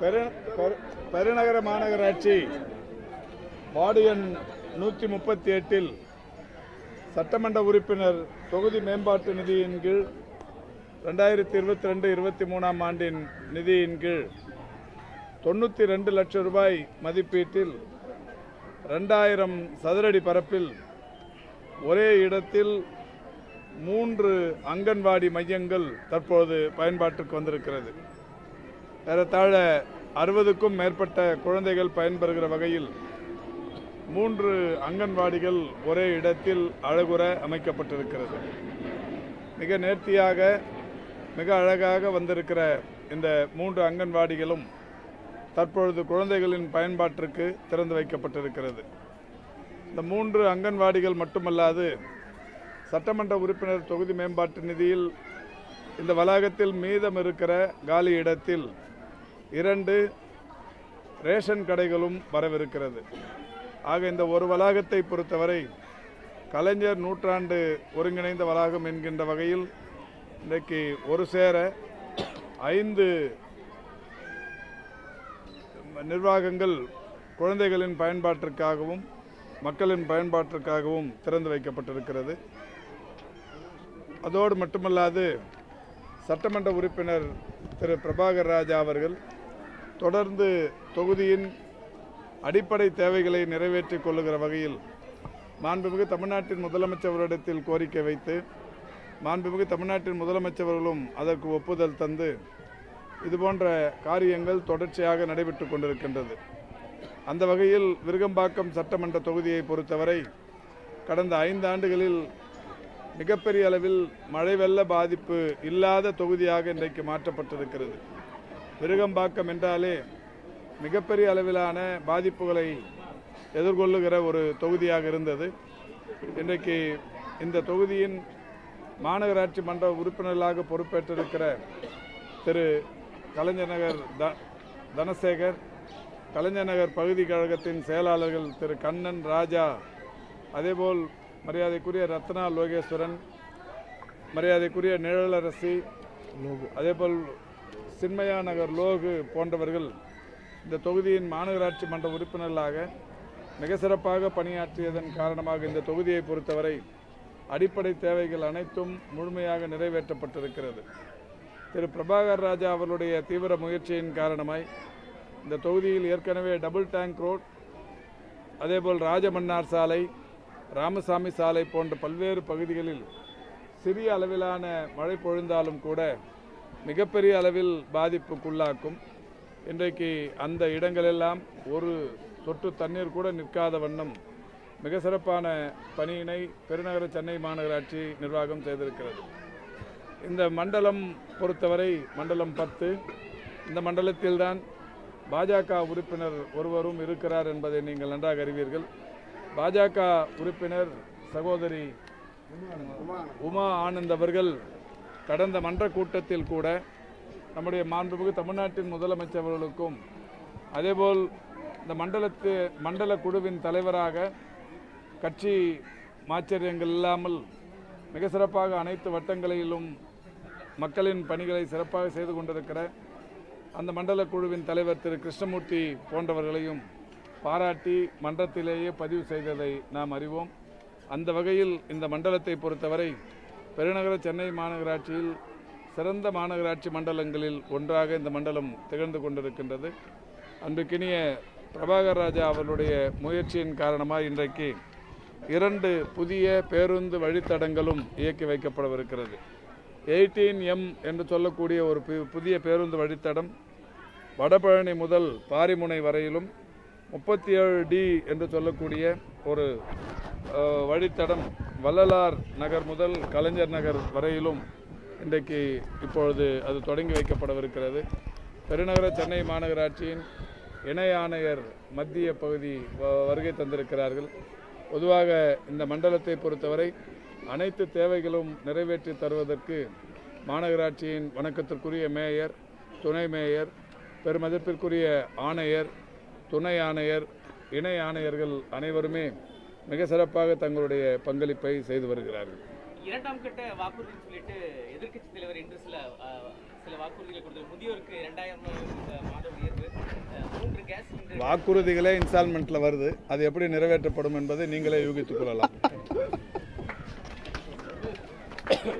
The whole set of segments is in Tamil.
பெரு பெரு- பெருநகர மாநகராட்சி வார்டு எண் நூற்றி முப்பத்தி எட்டில் சட்டமன்ற உறுப்பினர் தொகுதி மேம்பாட்டு நிதியின் கீழ் ரெண்டாயிரத்தி இருபத்தி ரெண்டு இருபத்தி மூணாம் ஆண்டின் நிதியின் கீழ் தொண்ணூற்றி ரெண்டு லட்சம் ரூபாய் மதிப்பீட்டில் ரெண்டாயிரம் சதுரடி பரப்பில் ஒரே இடத்தில் மூன்று அங்கன்வாடி மையங்கள் தற்போது பயன்பாட்டுக்கு வந்திருக்கிறது. ஏறத்தாழ அறுபதுக்கும் மேற்பட்ட குழந்தைகள் பயன்பெறுகிற வகையில் மூன்று அங்கன்வாடிகள் ஒரே இடத்தில் அழகுற அமைக்கப்பட்டிருக்கிறது. மிக நேர்த்தியாக மிக அழகாக வந்திருக்கிற இந்த மூன்று அங்கன்வாடிகளும் தற்பொழுது குழந்தைகளின் பயன்பாட்டிற்கு திறந்து வைக்கப்பட்டிருக்கிறது. இந்த மூன்று அங்கன்வாடிகள் மட்டுமல்லாது சட்டமன்ற உறுப்பினர் தொகுதி மேம்பாட்டு நிதியில் இந்த வளாகத்தில் மீதம் இருக்கிற காலி இடத்தில் இரண்டு ரேஷன் கடைகளும் வரவிருக்கிறது. ஆக இந்த ஒரு வளாகத்தை பொறுத்தவரை கலைஞர் நூற்றாண்டு ஒருங்கிணைந்த வளாகம் என்கின்ற வகையில் இன்றைக்கு ஒரு சேர ஐந்து நிர்வாகங்கள் குழந்தைகளின் பயன்பாட்டிற்காகவும் மக்களின் பயன்பாட்டிற்காகவும் திறந்து வைக்கப்பட்டிருக்கிறது. அதோடு மட்டுமல்லாது சட்டமன்ற உறுப்பினர் திரு. பிரபாகர் ராஜா அவர்கள் தொடர்ந்து தொகுதியின் அடிப்படை தேவைகளை நிறைவேற்றிக் கொள்ளுகிற வகையில் மாண்புமிகு தமிழ்நாட்டின் முதலமைச்சரிடத்தில் கோரிக்கை வைத்து மாண்புமிகு தமிழ்நாட்டின் முதலமைச்சர்களும் அதற்கு ஒப்புதல் தந்து இதுபோன்ற காரியங்கள் தொடர்ச்சியாக நடைபெற்று கொண்டிருக்கின்றது. அந்த வகையில் விருகம்பாக்கம் சட்டமன்ற தொகுதியை பொறுத்தவரை கடந்த ஐந்து ஆண்டுகளில் மிகப்பெரிய அளவில் மழை வெள்ள பாதிப்பு இல்லாத தொகுதியாக இன்றைக்கு மாற்றப்பட்டிருக்கிறது. விருகம்பாக்கம் என்றாலே மிகப்பெரிய அளவிலான பாதிப்புகளை எதிர்கொள்ளுகிற ஒரு தொகுதியாக இருந்தது. இன்றைக்கு இந்த தொகுதியின் மாநகராட்சி மன்ற உறுப்பினர்களாக பொறுப்பேற்றிருக்கிற திரு கலைஞர் நகர் த தனசேகர் கலைஞர் நகர் பகுதி கழகத்தின் செயலாளர்கள் திரு கண்ணன் ராஜா அதேபோல் மரியாதைக்குரிய ரத்னா லோகேஸ்வரன் மரியாதைக்குரிய நிழலரசி அதேபோல் சின்மயா நகர் லோகு போன்றவர்கள் இந்த தொகுதியின் மாநகராட்சி மன்ற உறுப்பினர்களாக மிக சிறப்பாக பணியாற்றியதன் காரணமாக இந்த தொகுதியை பொறுத்தவரை அடிப்படை தேவைகள் அனைத்தும் முழுமையாக நிறைவேற்றப்பட்டிருக்கிறது. திரு. பிரபாகர் ராஜா அவர்களுடைய தீவிர முயற்சியின் காரணமாய் இந்த தொகுதியில் ஏற்கனவே டபுள் டேங்க் ரோட் அதேபோல் ராஜமன்னார் சாலை ராமசாமி சாலை போன்ற பல்வேறு பகுதிகளில் சிறிய அளவிலான மழை பொழிந்தாலும் கூட மிகப்பெரிய அளவில் பாதிப்புக்குள்ளாக்கும். இன்றைக்கு அந்த இடங்களெல்லாம் ஒரு சொட்டு தண்ணீர் கூட நிற்காத வண்ணம் மிக சிறப்பான பணியினை பெருநகர சென்னை மாநகராட்சி நிர்வாகம் செய்திருக்கிறது. இந்த மண்டலம் பொறுத்தவரை மண்டலம் பத்து. இந்த மண்டலத்தில்தான் பாஜக உறுப்பினர் ஒருவரும் இருக்கிறார் என்பதை நீங்கள் நன்றாக அறிவீர்கள். பாஜக உறுப்பினர் சகோதரி உமா ஆனந்த் அவர்கள் கடந்த மன்ற கூட்டத்தில் கூட நம்முடைய மாண்புமிகு தமிழ்நாட்டின் முதலமைச்சர் அவர்களுக்கும் அதேபோல் இந்த மண்டலத்து மண்டல குழுவின் தலைவராக கட்சி மாச்சரியங்கள் இல்லாமல் மிக சிறப்பாக அனைத்து வட்டங்களிலும் மக்களின் பணிகளை சிறப்பாக செய்து கொண்டிருக்கிற அந்த மண்டல குழுவின் தலைவர் திரு கிருஷ்ணமூர்த்தி போன்றவர்களையும் பாராட்டி மன்றத்திலேயே பதிவு செய்ததை நாம் அறிவோம். அந்த வகையில் இந்த மண்டலத்தை பொறுத்தவரை பெருநகர சென்னை மாநகராட்சியில் சிறந்த மாநகராட்சி மண்டலங்களில் ஒன்றாக இந்த மண்டலம் திகழ்ந்து கொண்டிருக்கின்றது. அன்றுக்கினிய பிரபாகர் ராஜா அவர்களுடைய முயற்சியின் காரணமாக இன்றைக்கு இரண்டு புதிய பேருந்து வழித்தடங்களும் இயக்கி வைக்கப்படவிருக்கிறது. எயிட்டீன் எம் என்று சொல்லக்கூடிய ஒரு பு- புதிய பேருந்து வழித்தடம் வடபழனி முதல் பாரிமுனை வரையிலும் முப்பத்தி ஏழு டி என்று சொல்லக்கூடிய ஒரு வழித்தடம் வள்ளலார் நகர் முதல் கலைஞர் நகர் வரையிலும் இன்றைக்கு இப்பொழுது அது தொடங்கி வைக்கப்படவிருக்கிறது. பெருநகர சென்னை மாநகராட்சியின் இணை ஆணையர் மத்திய பகுதி வ- வருகை தந்திருக்கிறார்கள். பொதுவாக இந்த மண்டலத்தை பொறுத்தவரை அனைத்து தேவைகளும் நிறைவேற்றி தருவதற்கு மாநகராட்சியின் வணக்கத்திற்குரிய மேயர் துணை மேயர் பெருமதிப்பிற்குரிய ஆணையர் துணை ஆணையர் இணை ஆணையர்கள் அனைவருமே மிக சிறப்பாக தங்களுடைய பங்களிப்பை செய்து வருகிறார்கள். இரண்டாம் கட்ட வாக்குறுதின்னு சொல்லிட்டு எதிர்க்கட்சி தலைவர் இன்று சில சில வாக்குறுதிகளை கொடுத்தது. முதியோருக்கு இரண்டாயிரம் மாத உயர்வு மூன்று கேஸ் வாக்குறுதிகளே இன்ஸ்டால்மெண்ட்டில் வருது. அது எப்படி நிறைவேற்றப்படும் என்பதை நீங்களே யூகித்துக் கொள்ளலாம்.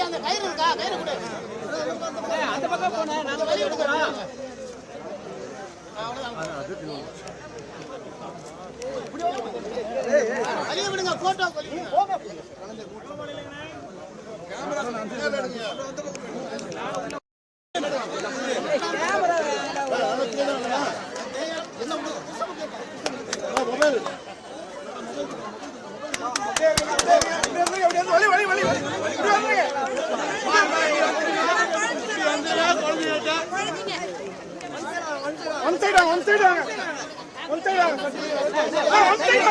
அந்த கயிறு இருக்கா கயிறு அந்த பக்கம் போனேன் நாங்க எடுக்கிறோம் விடுங்க போட்டோ ஒன் சைடு வாங்க one side one side one side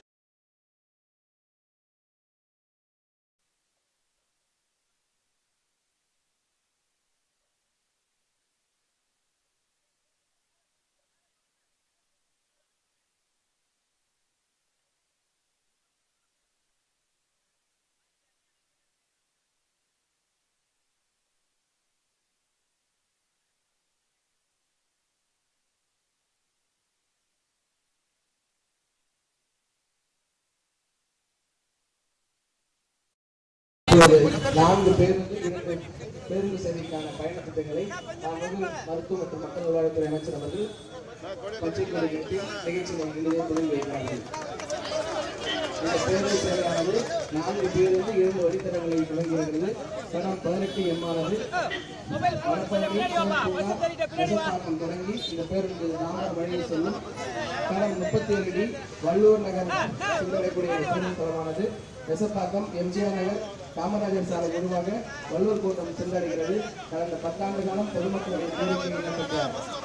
ஒரு நான்கு பேருந்து பேருந்து சேவைக்கான பயண திட்டங்களை மாண்புமிகு மருத்துவ மற்றும் மக்கள் நல்வாழ்வுத்துறை அமைச்சர் அவர்கள் பச்சை கொடி கட்டி நிகழ்ச்சியை தொடங்கி வைக்கிறார்கள். இந்த பேருந்து சேவையானது நான்கு பேருந்து இரண்டு வழித்தடங்களில் தொடங்கி வருகிறது படம் பதினெட்டு எம்மானது வடபழனி தொடங்கி இந்த பேருந்து நாமர் வழியில் செல்லும் தடம் முப்பத்தி ஏழு வள்ளூர் நகர் சென்றடையக்கூடிய பேருந்து தளமானது விசப்பாக்கம் எம்ஜிஆர் நகர் காமராஜர் சாலை உருவாக வள்ளுவர் கூட்டம் சென்றடைகிறது. கடந்த பத்தாண்டு காலம் பொதுமக்களுடைய கோரிக்கை இடம்பெற்ற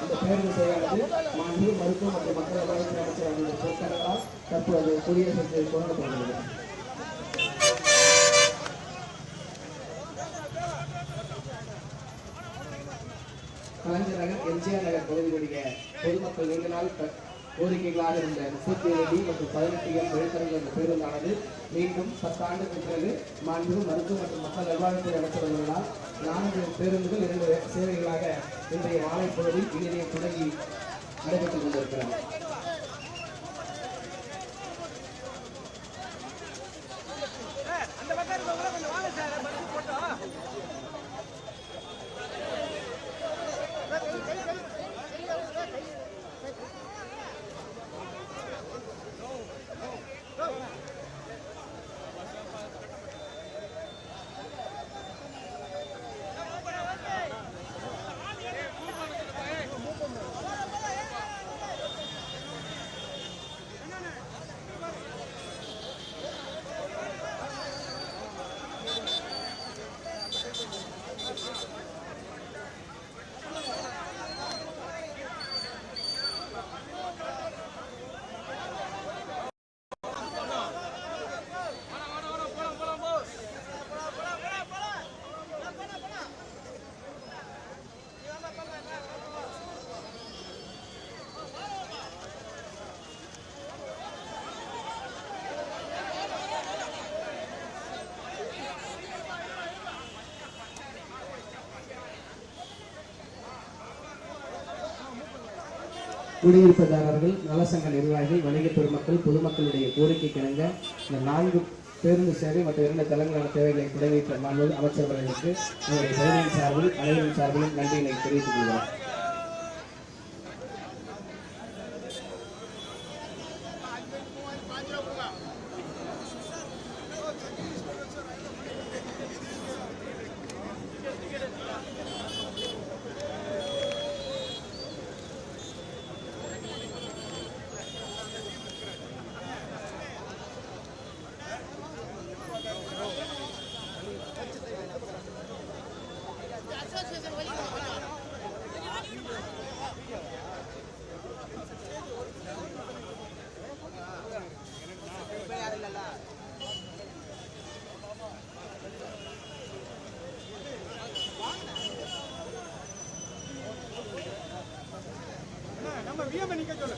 இந்த பேருந்து சேவையானது மாநில மருத்துவ மற்றும் மக்கள் நல்வாழ்வுத்துறை அமைச்சர் அவர்களுடைய பொருட்களால் தற்போது குடியரசு கொண்டாடப்படுகிறது. கலைஞர் நகர் எம்ஜிஆர் நகர் பகுதியுடைய பொதுமக்கள் நீண்ட நாள் கோரிக்கைகளாக இருந்த முப்பத்தி ஏழு டி மற்றும் பதினெட்டு எம் வழித்தரங்கள் என்ற பேருந்தானது மீண்டும் பத்தாண்டுக்கு பிறகு மாண்பு மருத்துவ மற்றும் மக்கள் நல்வாழ்வுத்துறை அமைச்சர்களால் நான்கு பேருந்துகள் இரண்டு சேவைகளாக இன்றைய வாழைப்பகுதி பொழுதில் தொடங்கி நடைபெற்றுக் கொண்டிருக்கிறது குடியிருப்புதாரர்கள் நலசங்க நிர்வாகிகள் வணிக பெருமக்கள் பொதுமக்களுடைய கோரிக்கை கிணங்க இந்த நான்கு பேருந்து சேவை மற்றும் இரண்டு தலைமையான தேவைகளை தொடங்கி வைத்த மாண்பு அமைச்சர் அவர்களுக்கு நம்முடைய பகுதியின் சார்பில் அனைவரின் சார்பிலும் நன்றியினை தெரிவித்துக் கொள்கிறோம். কেন নিকে চলে।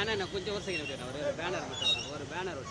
ஆனால் கொஞ்சம் ஒரு செகண்ட் ஒரு பேனர் மட்டும் ஒரு பேனர் ஒரு